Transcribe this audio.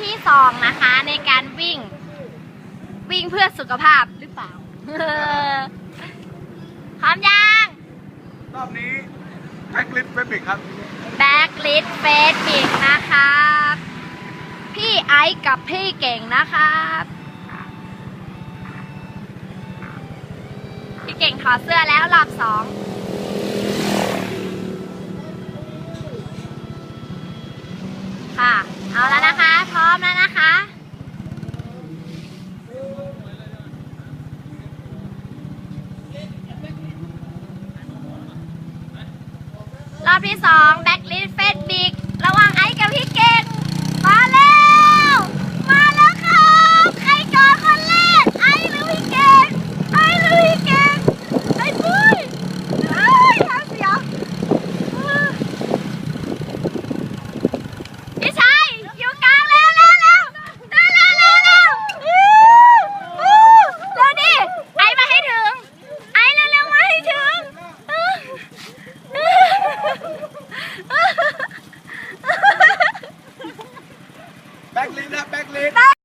ที่สองนะคะในการวิ่ง วิ่งเพื่อสุขภาพหรือเปล่าพร้อมยังรอบนี้แพ็กลิฟต์เฟบิกครับแบ็กลิสเฟสบิกนะครับพี่ไอซ์กับพี่เก่งนะครับพี่เก่งถอดเสื้อแล้วรอบสองค่ะ เอาแล้วนะ รอบที่สองแบ็กลิสเฟสบิ๊ก Back lane up, back lane.